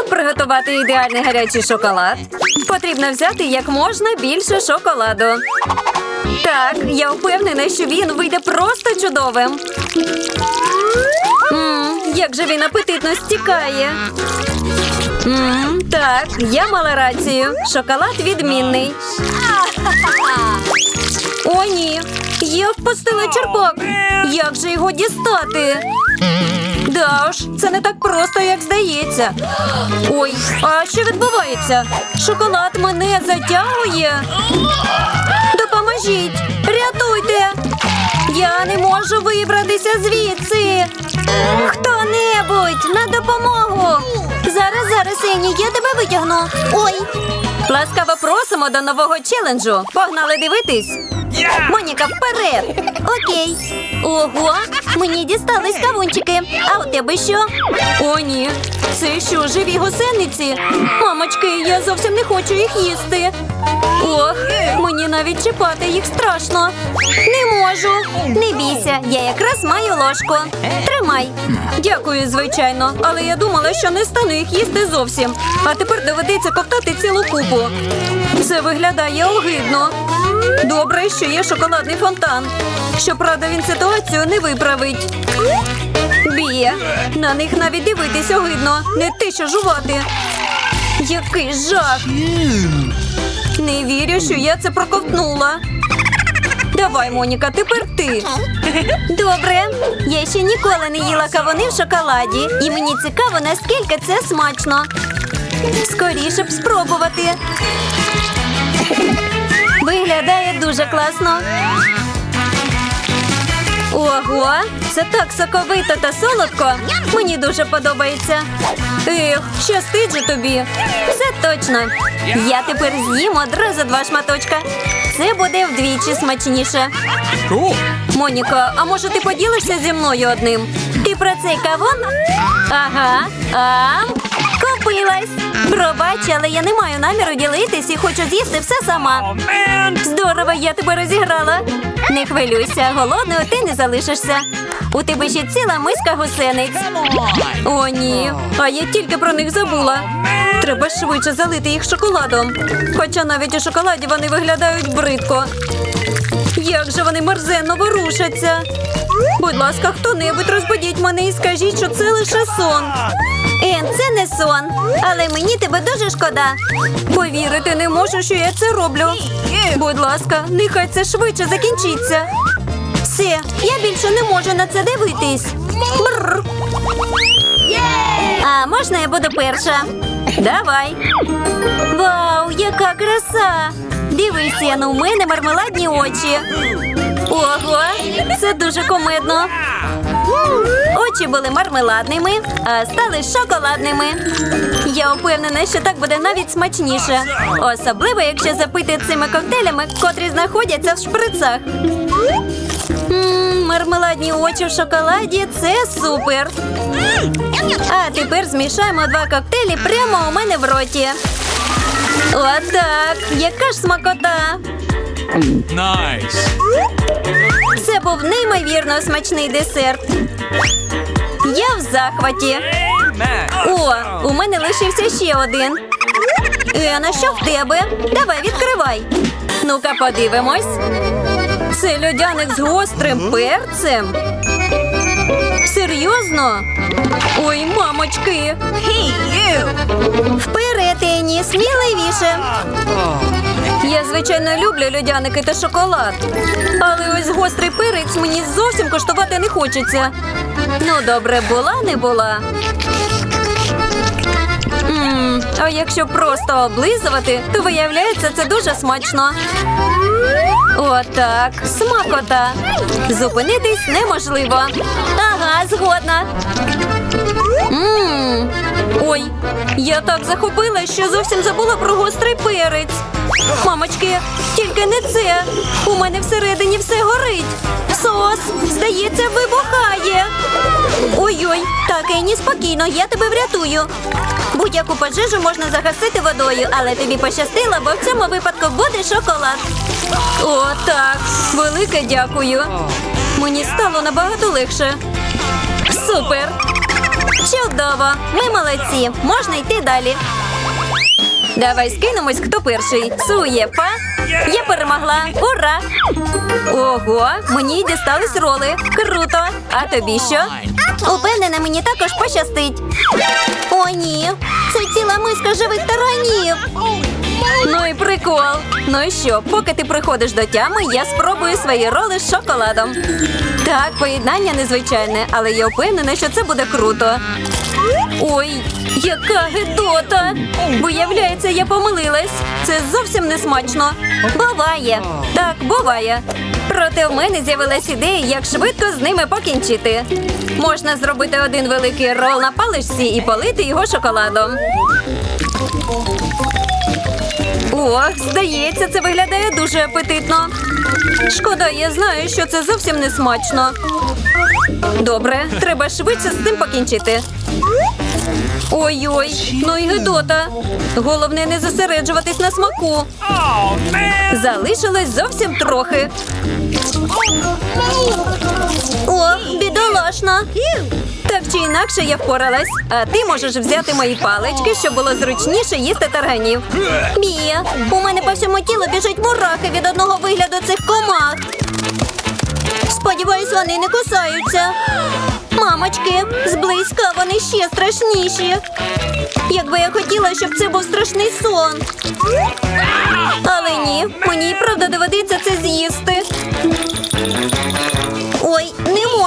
Щоб приготувати ідеальний гарячий шоколад, потрібно взяти як можна більше шоколаду. Так, я впевнена, що він вийде просто чудовим. Мм, як же він апетитно стікає. Мм, так, я мала рацію. Шоколад відмінний. О, ні. Я впустила черпак. Як же його дістати? Да уж, це не так просто, як здається. Ой, а що відбувається? Шоколад мене затягує. Допоможіть! Рятуйте! Я не можу вибратися звідси. Хто-небудь на допомогу. Зараз, зараз, Ені, я тебе витягну. Ой. Ласкаво просимо до нового челенджу. Погнали дивитись. Моніка, вперед! Окей. Ого, мені дістались кавунчики. А у тебе що? О, ні. Це що, живі гусениці? Мамочки, я зовсім не хочу їх їсти. Ох, мені навіть чіпати їх страшно. Не можу. Не бійся, я якраз маю ложку. Тримай. Дякую, звичайно, але я думала, що не стану їх їсти зовсім. А тепер доведеться ковтати цілу купу. Це виглядає огидно. Добре, що є шоколадний фонтан. Щоправда, він ситуацію не виправить. Бія, на них навіть дивитись огидно, не те, що жувати. Який жах! Не вірю, що я це проковтнула. Давай, Моніка, тепер ти. Добре. Я ще ніколи не їла кавуни в шоколаді, і мені цікаво, наскільки це смачно. Скоріше б спробувати. Виглядає дуже класно. Ого, це так соковито та солодко. Мені дуже подобається. Ех, щастить же тобі. Це точно. Я тепер з'їм одразу два шматочка. Це буде вдвічі смачніше. Моніка, а може ти поділишся зі мною одним? Ти про цей кавун? Ага. А? Купилась. Пробач, але я не маю наміру ділитись і хочу з'їсти все сама. Здорово, я тебе розіграла. Не хвилюйся, голодною ти не залишишся. У тебе ще ціла миска гусениць. О, ні. А я тільки про них забула. Треба швидше залити їх шоколадом. Хоча навіть у шоколаді вони виглядають бридко. Як же вони мерзенно ворушаться. Будь ласка, хто-небудь розбудіть мене і скажіть, що це лише сон. Ен, сон, але мені тебе дуже шкода. Повірити не можу, що я це роблю. Будь ласка, нехай це швидше закінчиться. Все, я більше не можу на це дивитись. Бррр. А можна я буду перша? Давай. Вау, яка краса! Дивись, Яна, у мене мармеладні очі. Ого, це дуже комедно. Очі були мармеладними, а стали шоколадними. Я впевнена, що так буде навіть смачніше. Особливо, якщо запити цими коктейлями, котрі знаходяться в шприцах. Мармеладні очі в шоколаді це супер. А тепер змішаємо два коктейлі прямо у мене в роті. Отак, яка ж смакота. Nice. Це був неймовірно смачний десерт. Я в захваті. О, у мене лишився ще один. Ена, що в тебе? Давай, відкривай. Ну-ка, подивимось. Це льодяник з гострим перцем. Серйозно? Ой, мамочки. Вперед, Ені, сміливіше. Я, звичайно, люблю льодяники та шоколад. Але ось гострий перець мені зовсім коштувати не хочеться. Ну, добре, була, не була. Мм, а якщо просто облизувати, то виявляється, це дуже смачно. Отак, смакота. Зупинитись неможливо. Згодна. Мм. Ой, я так захопила, що зовсім забула про гострий перець. Мамочки, тільки не це. У мене всередині все горить. Сос, здається, вибухає. Ой-ой, так, Ені, спокійно, я тебе врятую. Будь-яку пожежу можна загасити водою, але тобі пощастило, бо в цьому випадку буде шоколад. О, так. Велике дякую. Мені стало набагато легше. Супер! Чудово! Ми молодці! Можна йти далі. Давай скинемось, хто перший. Суєпа. Я перемогла. Ура! Ого, мені дістались роли. Круто! А тобі що? Упевнена, мені також пощастить. О, ні. Це ціла миска живих таранів. Ну і прикол. Ну і що, поки ти приходиш до тями, я спробую свої роли з шоколадом. Так, поєднання незвичайне, але я впевнена, що це буде круто. Ой, яка гидота! Виявляється, я помилилась. Це зовсім не смачно. Буває. Так, буває. Проте в мене з'явилась ідея, як швидко з ними покінчити. Можна зробити один великий рол на паличці і полити його шоколадом. О, здається, це виглядає дуже апетитно. Шкода, я знаю, що це зовсім не смачно. Добре, треба швидше з цим покінчити. Ой-ой, ну і гидота. Головне не зосереджуватись на смаку. Залишилось зовсім трохи. Ох, бідолашна. Так чи інакше я впоралась. А ти можеш взяти мої палички, щоб було зручніше їсти тарганів. Мія, у мене по всьому тілу біжать мурахи від одного вигляду цих комах. Сподіваюсь, вони не кусаються. Мамочки, зблизька вони ще страшніші. Якби я хотіла, щоб це був страшний сон. Але ні, мені й правда доведеться це з'їсти. Ой,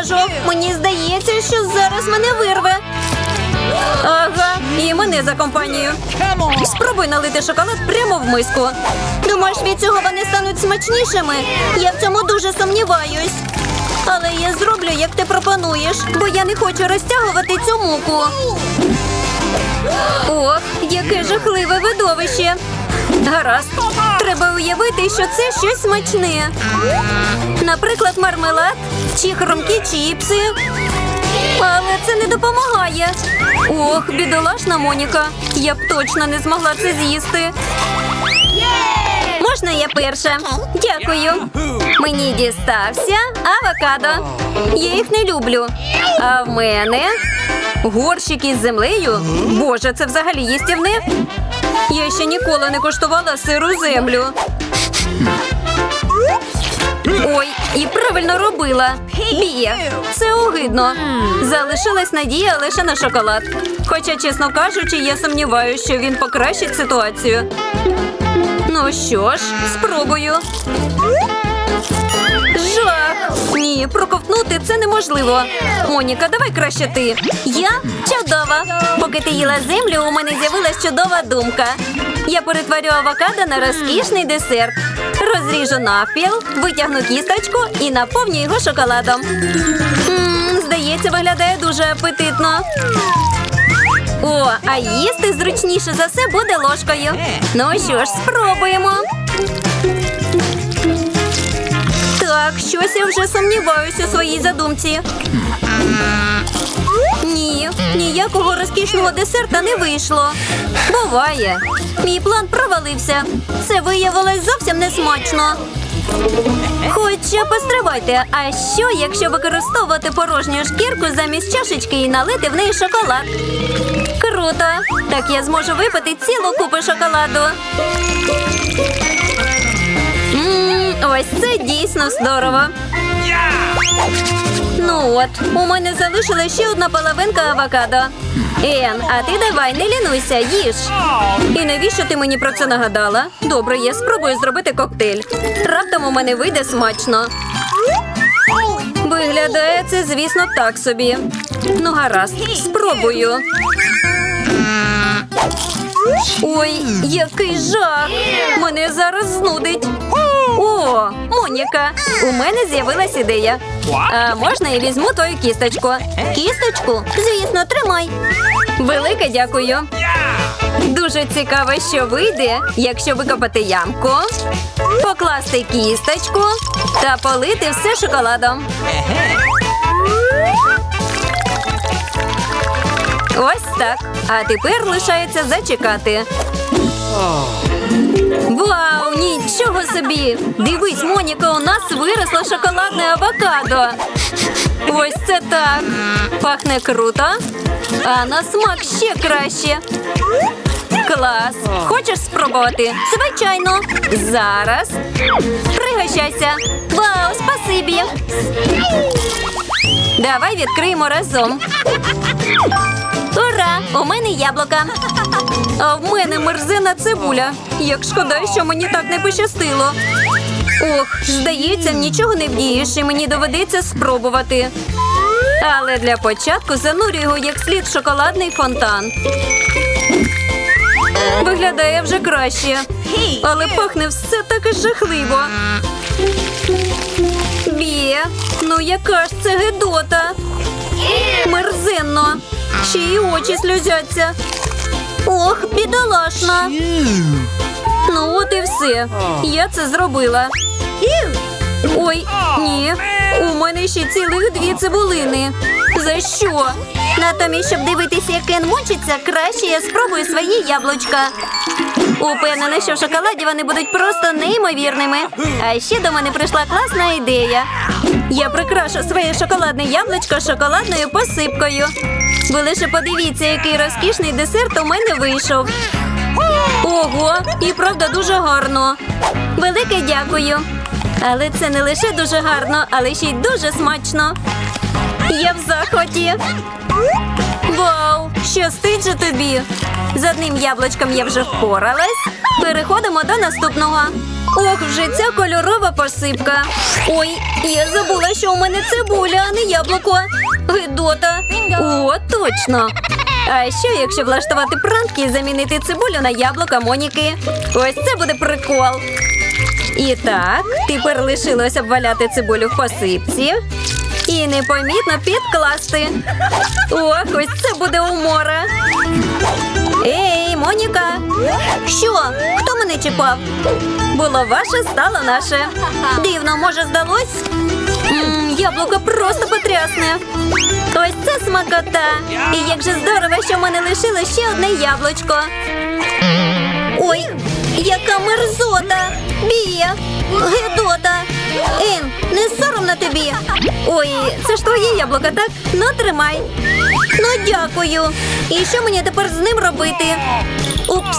можу. Мені здається, що зараз мене вирве. Ага, і мене за компанію. Спробуй налити шоколад прямо в миску. Думаєш, від цього вони стануть смачнішими? Я в цьому дуже сумніваюсь. Але я зроблю, як ти пропонуєш, бо я не хочу розтягувати цю муку. Ох, яке жахливе видовище. Гаразд, треба уявити, що це щось смачне. Наприклад, мармелад чи хрумкі чіпси. Але це не допомагає. Ох, бідолашна Моніка. Я б точно не змогла це з'їсти. Можна я перша? Дякую. Мені дістався авокадо. Я їх не люблю. А в мене горщик із землею. Боже, це взагалі їстівне. Я ще ніколи не коштувала сиру землю. Ой, і правильно робила. Бія, це огидно. Залишилась надія лише на шоколад. Хоча, чесно кажучи, я сумніваюся, що він покращить ситуацію. Ну що ж, спробую. Ні, проковтнути це неможливо. Моніка, давай краще ти. Я чудова. Поки ти їла землю, у мене з'явилась чудова думка. Я перетворю авокадо на розкішний десерт. Розріжу навпіл, витягну кісточку і наповню його шоколадом. М, здається, виглядає дуже апетитно. О, а їсти зручніше за все буде ложкою. Ну що ж, спробуємо. Так, щось я вже сумніваюся у своїй задумці. Ні, ніякого розкішного десерта не вийшло. Буває. Мій план провалився. Це виявилось зовсім не смачно. Хоча постривайте, а що, якщо використовувати порожню шкірку замість чашечки і налити в неї шоколад? Круто! Так я зможу випити цілу купу шоколаду. Ось це дійсно здорово. Ну от, у мене залишилась ще одна половинка авокадо. Ен, а ти давай, не лінуйся, їж. І навіщо ти мені про це нагадала? Добре, я спробую зробити коктейль. Раптом у мене вийде смачно. Виглядає це, звісно, так собі. Ну, гаразд, спробую. Ой, який жах! Мене зараз знудить. О, Моніка, у мене з'явилась ідея. А можна я візьму твою кісточку? Кісточку? Звісно, тримай. Велике дякую. Дуже цікаво, що вийде, якщо викопати ямку, покласти кісточку та полити все шоколадом. Ось так. А тепер лишається зачекати. Собі! Дивись, Моніка, у нас виросло шоколадне авокадо. Ось це так. Пахне круто. А на смак ще краще. Клас! Хочеш спробувати? Звичайно. Зараз. Пригощайся. Вау, спасибі. Давай відкриємо разом. У мене яблука. А в мене мерзена цибуля. Як шкода, що мені так не пощастило. Ох, здається, нічого не вдієш, і мені доведеться спробувати. Але для початку занурю його як слід шоколадний фонтан. Виглядає вже краще. Але пахне все таке жахливо. Бє, ну яка ж це гидота? Мерзенно. Ще й очі сльозяться. Ох, бідолашна. Ну от і все. Я це зробила. Ой, ні. У мене ще цілих дві цибулини. За що? Натомість, щоб дивитися, як Кен мучиться, краще я спробую свої яблучка. Упевнена, що в шоколаді вони будуть просто неймовірними. А ще до мене прийшла класна ідея. Я прикрашу своє шоколадне яблучко шоколадною посипкою. Ви лише подивіться, який розкішний десерт у мене вийшов. Ого, і правда дуже гарно. Велике дякую. Але це не лише дуже гарно, але ще й дуже смачно. Я в захваті. Вау! Щастить же тобі! З одним яблучком я вже впоралась. Переходимо до наступного. Ох, вже ця кольорова посипка. Ой, я забула, що у мене цибуля, а не яблуко. Гидота. О, точно. А що, якщо влаштувати пранки і замінити цибулю на яблука Моніки? Ось це буде прикол. І так, тепер лишилось обваляти цибулю в посипці і непомітно підкласти. Ох, ось це буде умора. Ей, Моніка! Що? Хто мене чіпав? Було ваше, стало наше. Дивно, може, здалось? Яблуко просто потрясне. Ось це смакота. І як же здорово, що в мене лишилось ще одне яблучко. Ой, яка мерзота! Бія! Гедота! Ін, не соромно тобі. Ой, це ж твоє яблуко, так? Ну, тримай. Ну, дякую. І що мені тепер з ним робити? Упс.